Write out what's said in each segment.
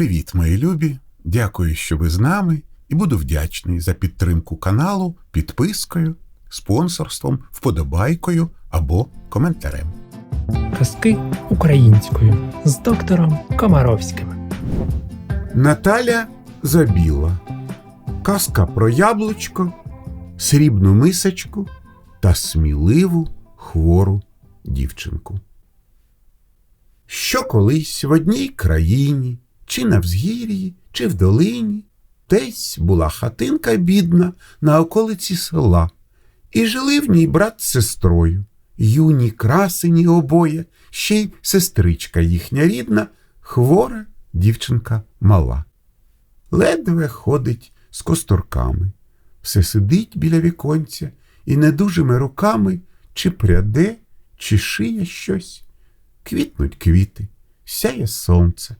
Привіт, мої любі! Дякую, що ви з нами, і буду вдячний за підтримку каналу підпискою, спонсорством, вподобайкою або коментарем. Казки українською з доктором Комаровським. Наталя Забіла. Казка про яблучко, срібну мисочку та сміливу хвору дівчинку. Що колись в одній країні, чи на взгір'ї, чи в долині, десь була хатинка бідна на околиці села, і жили в ній брат з сестрою, юні красені обоє, ще й сестричка їхня рідна, хвора дівчинка мала. Ледве ходить з косторками, все сидить біля віконця і недужими руками чи пряде, чи шиє щось. Квітнуть квіти, сяє сонце,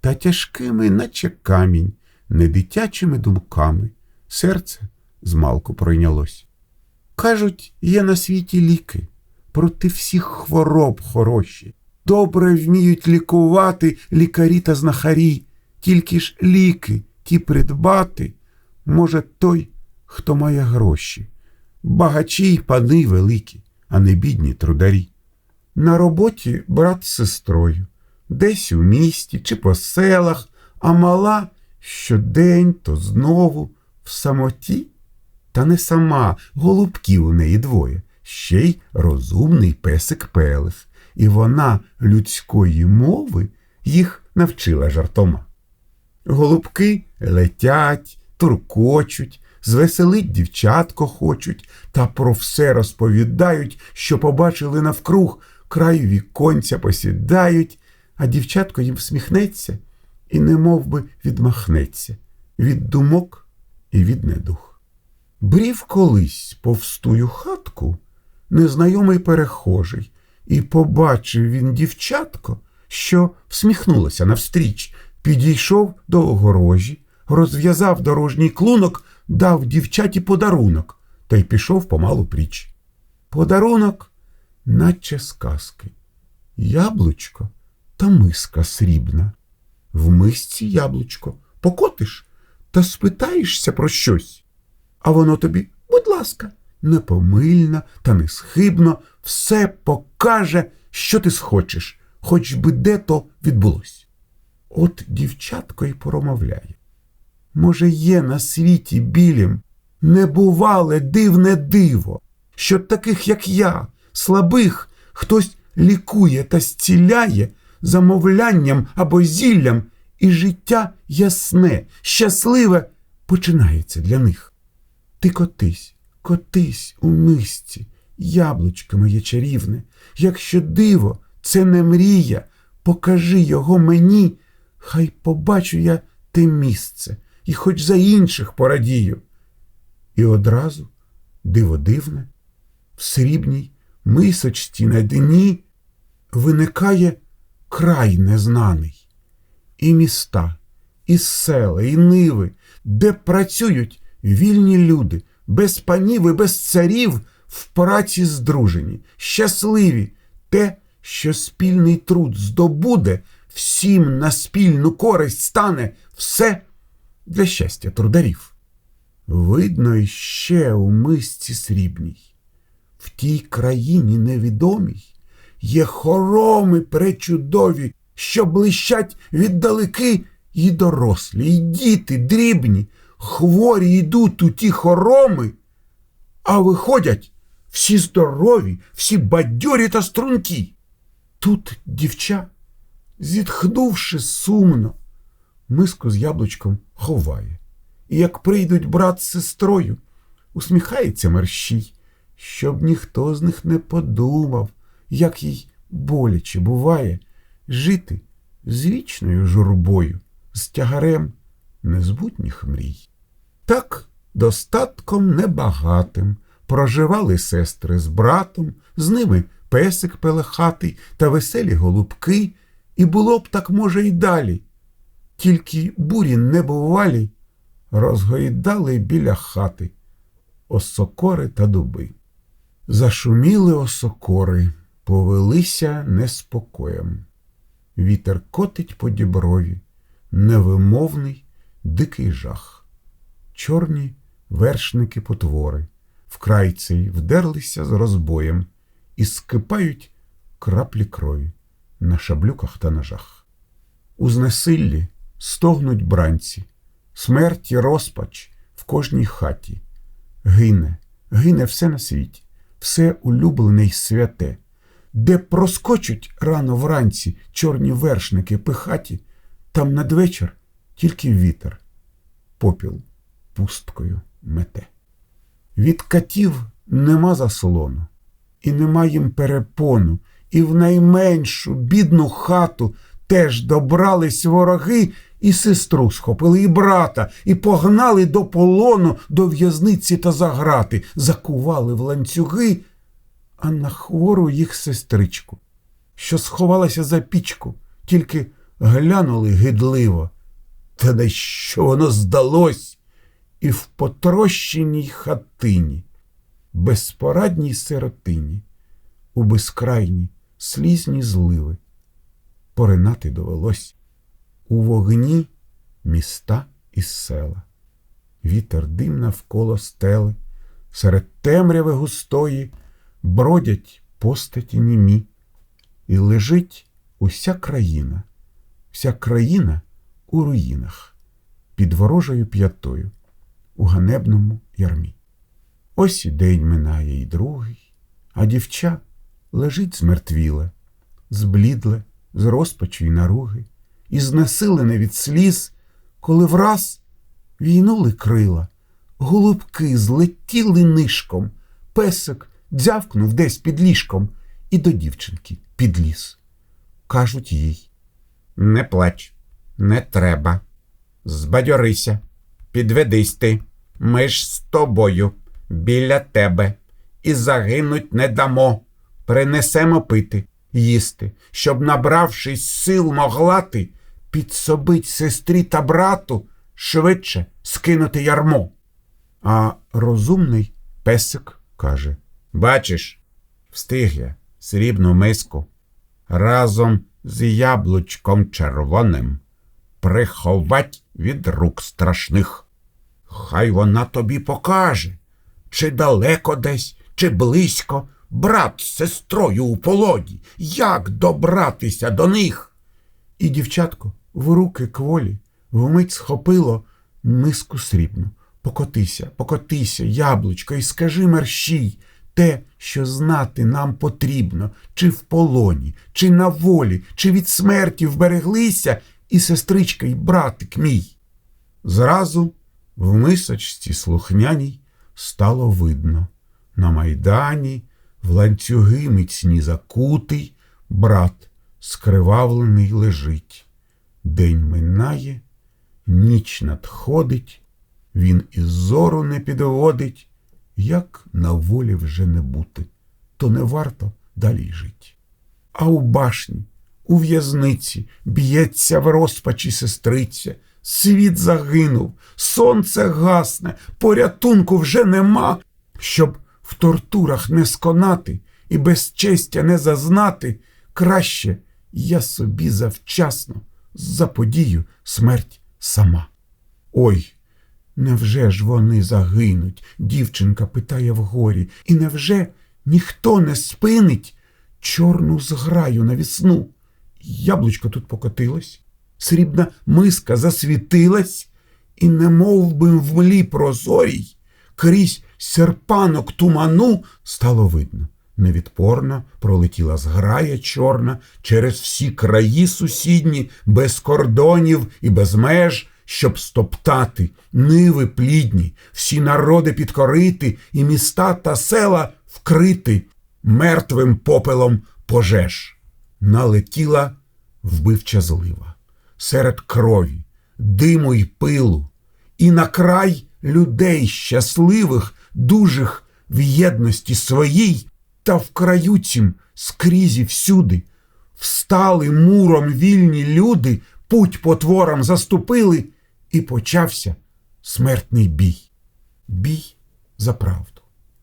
та тяжкими, наче камінь, недитячими думками, серце змалку пройнялось. Кажуть, є на світі ліки проти всіх хвороб хороші. Добре вміють лікувати лікарі та знахарі, тільки ж ліки ті придбати може той, хто має гроші. Багачі й пани великі, а не бідні трударі. На роботі брат з сестрою, десь у місті чи по селах, а мала щодень то знову в самоті. Та не сама, голубків у неї двоє, ще й розумний песик Пелес, і вона людської мови їх навчила жартома. Голубки летять, туркочуть, звеселить дівчатко хочуть, та про все розповідають, що побачили навкруг, край віконця посідають, а дівчатко їм всміхнеться і немов би відмахнеться від думок і від недух. Брів колись повстую хатку незнайомий перехожий, і побачив він дівчатко, що всміхнулося навстріч, підійшов до огорожі, розв'язав дорожній клунок, дав дівчаті подарунок та й пішов помалу пріч. Подарунок, наче сказки, яблучко та миска срібна. В мисці яблучко покотиш та спитаєшся про щось. А воно тобі, будь ласка, непомильно та несхибно все покаже, що ти схочеш, хоч би де то відбулось. От дівчатко й промовляє. Може, є на світі білім небувале дивне диво, що таких, як я, слабих, хтось лікує та зціляє замовлянням або зіллям, і життя ясне, щасливе починається для них. Ти котись, котись у мисці, яблучко моє чарівне, якщо диво, це не мрія, покажи його мені, хай побачу я те місце і хоч за інших порадію. І одразу, диво дивне, в срібній мисочці на дні виникає край незнаний, і міста, і села, і ниви, де працюють вільні люди, без панів і без царів в праці здружені, щасливі. Те, що спільний труд здобуде, всім на спільну користь стане все для щастя трударів. Видно іще у мисці срібній, в тій країні невідомій є хороми пречудові, що блищать віддалеки і дорослі, і діти дрібні, хворі йдуть у ті хороми, а виходять всі здорові, всі бадьорі та стрункі. Тут дівча, зітхнувши сумно, миску з яблучком ховає. І як прийдуть брат з сестрою, усміхається мерщій, щоб ніхто з них не подумав, як їй боляче буває жити з вічною журбою, з тягарем незбутніх мрій. Так достатком небагатим проживали сестри з братом, з ними песик пелехатий та веселі голубки, і було б так, може, й далі. Тільки бурі небувалі розгойдали біля хати осокори та дуби. Зашуміли осокори, повелися неспокоєм. Вітер котить по діброві, невимовний дикий жах. Чорні вершники потвори вкрай цей вдерлися з розбоєм і скипають краплі крові на шаблюках та ножах. У знесиллі стогнуть бранці, смерть і розпач в кожній хаті. Гине, гине все на світі, все улюблене й святе, де проскочуть рано вранці чорні вершники пихаті, там надвечір тільки вітер, попіл пусткою мете. Від катів нема заслону, і нема їм перепону, і в найменшу бідну хату теж добрались вороги, і сестру схопили, і брата, і погнали до полону, до в'язниці та за грати, закували в ланцюги, а на хвору їх сестричку, що сховалася за пічку, тільки глянули гидливо. Та на що воно здалось? І в потрощеній хатині, безпорадній сиротині, у безкрайні слізні зливи, поринати довелось у вогні міста і села, вітер дим навколо стели, серед темряви густої бродять постаті німі, і лежить уся країна, вся країна у руїнах, під ворожою п'ятою у ганебному ярмі. Ось і день минає і другий, а дівча лежить змертвіле, зблідле, з розпачу й наруги, і знесилене від сліз, коли враз війнули крила, голубки злетіли нишком, песик дзявкнув десь під ліжком і до дівчинки підліз. Кажуть їй Не плач, не треба. Збадьорися, підведись ти. Ми ж з тобою біля тебе, і загинуть не дамо. Принесемо пити, їсти, щоб, набравшись сил, могла ти підсобить сестрі та брату швидше скинути ярмо. А розумний песик каже: Бачиш, встиг я срібну миску разом з яблучком червоним приховать від рук страшних. Хай вона тобі покаже, чи далеко десь, чи близько, брат з сестрою у полоні, як добратися до них. І дівчатко в руки кволі вмить схопило миску срібну. Покотися, покотися, яблучко, і скажи мерщій те, що знати нам потрібно, чи в полоні, чи на волі, чи від смерті вбереглися, і сестричка, і братик мій. Зразу в мисочці слухняній стало видно. На майдані в ланцюги міцні закутий брат скривавлений лежить. День минає, ніч надходить, він із зору не підводить, як на волі вже не бути, то не варто далі жить. А у башні, у в'язниці б'ється в розпачі сестриця. Світ загинув, сонце гасне, порятунку вже нема, щоб в тортурах не сконати і безчестя не зазнати, краще я собі завчасно заподію смерть сама. Ой, невже ж вони загинуть? Дівчинка питає вгорі, і невже ніхто не спинить чорну зграю на вісну? Яблучко тут покотилось срібна миска засвітилась, і, немов би в млі прозорій, крізь серпанок туману стало видно. Невідпорно пролетіла зграя чорна через всі краї сусідні, без кордонів і без меж, щоб стоптати ниви плідні, всі народи підкорити, і міста та села вкрити мертвим попелом пожеж. Налетіла вбивча злива. Серед крові, диму й пилу, і на край людей щасливих, дужих в єдності своїй, та в краю цім скрізь і всюди, встали муром вільні люди, путь потворам заступили, і почався смертний бій. Бій за правду,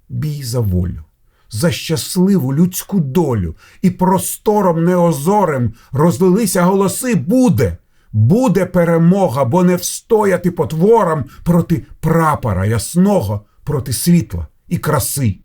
бій за волю. За щасливу людську долю і простором неозорем розлилися голоси буде, буде перемога, бо не встояти потворам проти прапора ясного, проти світла і краси.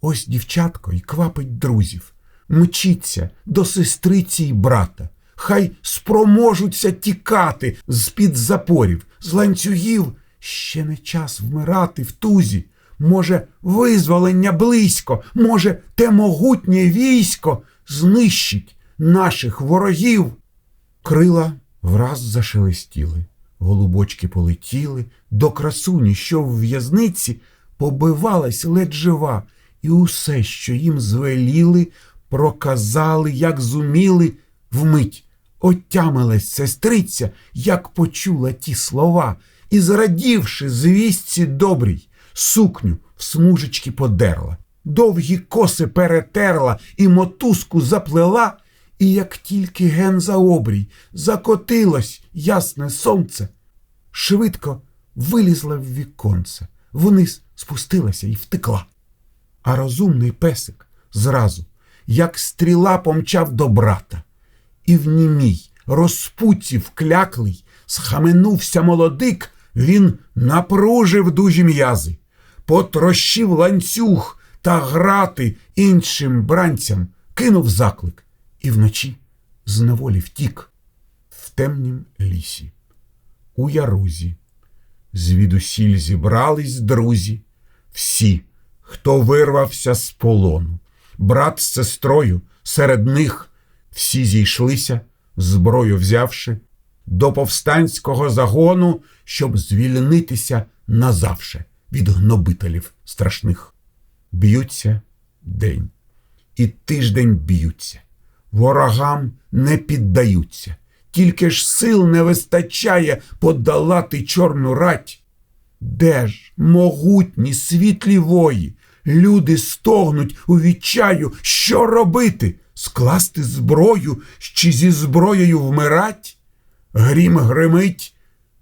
Ось дівчатко й квапить друзів, мчиться до сестриці й брата. Хай спроможуться тікати з-під запорів, з ланцюгів. Ще не час вмирати в тузі. Може, визволення близько, може, те могутнє військо знищить наших ворогів. Крила враз зашелестіли, голубочки полетіли до красуні, що в в'язниці побивалась ледь жива, і усе, що їм звеліли, проказали, як зуміли, вмить. Отямилась сестриця, як почула ті слова, і, зрадівши звістці добрій, сукню в смужечки подерла, довгі коси перетерла і мотузку заплела, і як тільки ген за обрій закотилось ясне сонце, швидко вилізла в віконце, вниз спустилася і втекла. А розумний песик зразу, як стріла помчав до брата, і в німій розпуці вкляклий, схаменувся молодик, він напружив дужі м'язи, потрощив ланцюг та грати іншим бранцям, кинув заклик і вночі з неволі втік в темнім лісі, у ярузі. Звідусіль зібрались друзі, всі, хто вирвався з полону, брат з сестрою, серед них всі зійшлися, зброю взявши, до повстанського загону, щоб звільнитися назавше від гнобителів страшних. Б'ються день, і тиждень б'ються, ворогам не піддаються, тільки ж сил не вистачає подолати чорну рать. Де ж могутні світлі вої? Люди стогнуть у відчаю, що робити? Скласти зброю чи зі зброєю вмирать? Грім гримить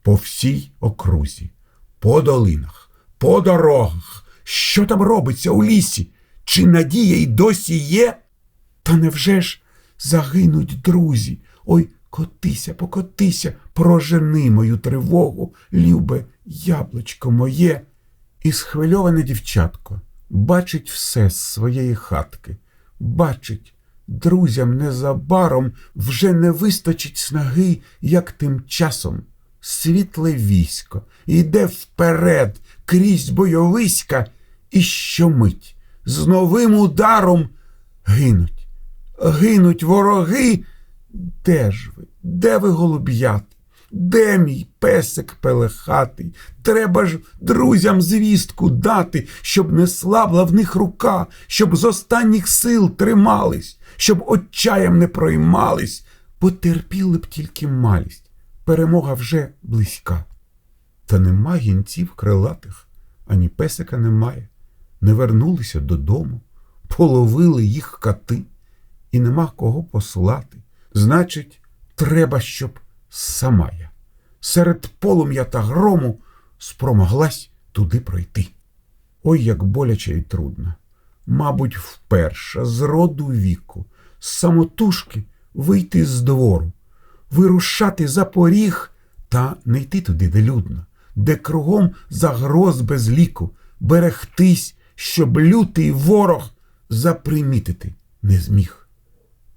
по всій окрузі, по долинах, по дорогах. Що там робиться у лісі? Чи надія й досі є? Та невже ж загинуть друзі? Ой, котися, покотися, прожени мою тривогу, любе яблучко моє. І схвильоване дівчатко бачить все з своєї хатки, бачить, друзям незабаром вже не вистачить снаги, як тим часом. Світле військо йде вперед крізь бойовиська, і щомить з новим ударом гинуть, гинуть вороги. Де ж ви? Де ви, голуб'ят? Де мій песик пелехатий? Треба ж друзям звістку дати, щоб не слабла в них рука, щоб з останніх сил тримались, щоб отчаєм не проймались, потерпіли б тільки малість. Перемога вже близька. Та нема гінців крилатих, ані песика немає. Не вернулися додому, половили їх кати, і нема кого послати. Значить, треба, щоб сама я серед полум'я та грому спромоглась туди пройти. Ой, як боляче і трудно. Мабуть, вперше з роду віку, з самотужки вийти з двору, вирушати за поріг та не йти туди, де людно, де кругом загроз без ліку, берегтись, щоб лютий ворог запримітити не зміг,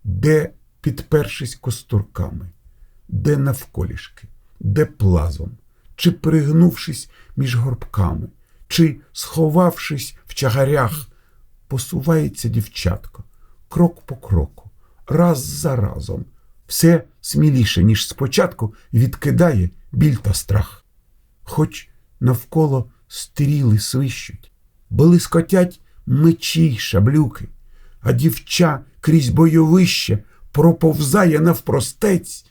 де підпершись костурками, де навколішки, де плазом, чи пригнувшись між горбками, чи сховавшись в чагарях, посувається дівчатко, крок по кроку, раз за разом, все сміліше, ніж спочатку, відкидає біль та страх. Хоч навколо стріли свищуть, блискотять мечі й шаблюки, а дівча крізь бойовище проповзає навпростець.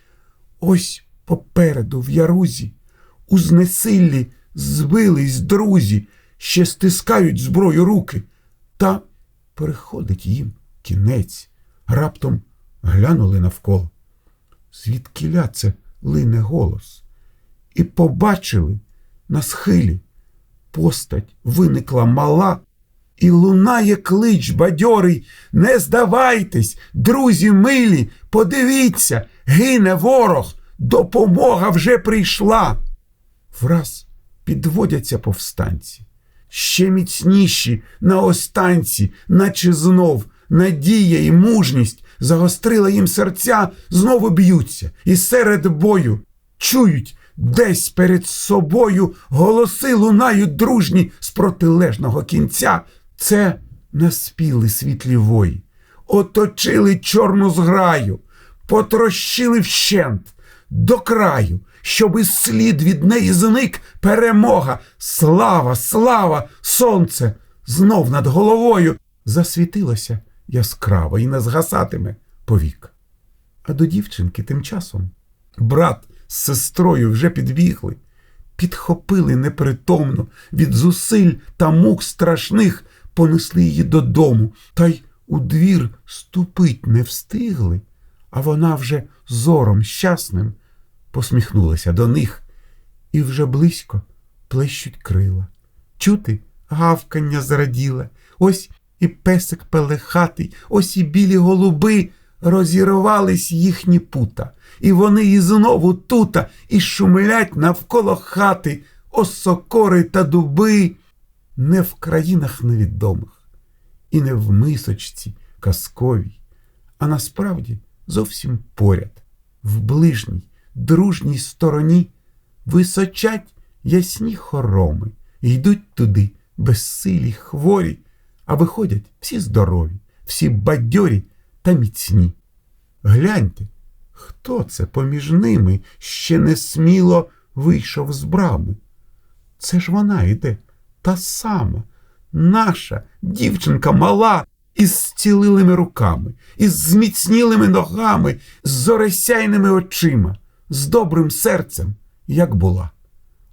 Ось попереду в ярузі, у знесиллі збились друзі, ще стискають зброю руки, та приходить їм кінець. Раптом глянули навколо. Звідкіля це лине голос, і побачили на схилі постать виникла мала, і лунає клич бадьорий. Не здавайтесь, друзі милі, подивіться, гине ворог, допомога вже прийшла. Враз підводяться повстанці, ще міцніші на останці, наче знов надія і мужність загострила їм серця, знову б'ються, і серед бою чують десь перед собою голоси лунають дружні з протилежного кінця. Це наспіли світлі вої, оточили чорну зграю, потрощили вщент до краю, щоби слід від неї зник. Перемога. Слава, слава, сонце знов над головою. Засвітилося яскраво і не згасатиме повік. А до дівчинки тим часом брат з сестрою вже підбігли, підхопили непритомно від зусиль та мук страшних, понесли її додому, та й у двір ступить не встигли, а вона вже зором щасним посміхнулася до них, і вже близько плещуть крила. Чути гавкання зраділе, ось і песик пелехатий, ось і білі голуби розірвались їхні пута, і вони і знову тута, і шумлять навколо хати, осокори та дуби, не в країнах невідомих, і не в мисочці казковій, а насправді зовсім поряд, в ближній, дружній стороні, височать ясні хороми, йдуть туди безсилі, хворі, а виходять всі здорові, всі бадьорі та міцні. Гляньте, хто це поміж ними ще не сміло вийшов з брами? Це ж вона йде, та сама, наша дівчинка мала, із зцілилими руками, із зміцнілими ногами, з зоресяйними очима, з добрим серцем, як була.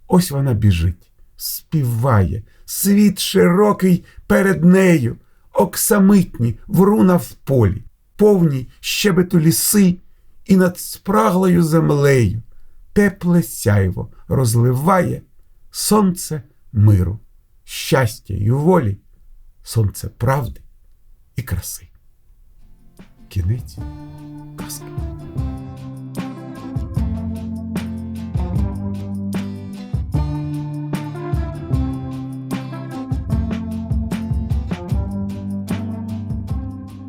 Ось вона біжить, співає, світ широкий перед нею, оксамитні вруна в полі, повні щебету ліси, і над спраглою землею тепле сяйво розливає сонце миру, щастя й волі, сонце правди і краси. Кінець казки.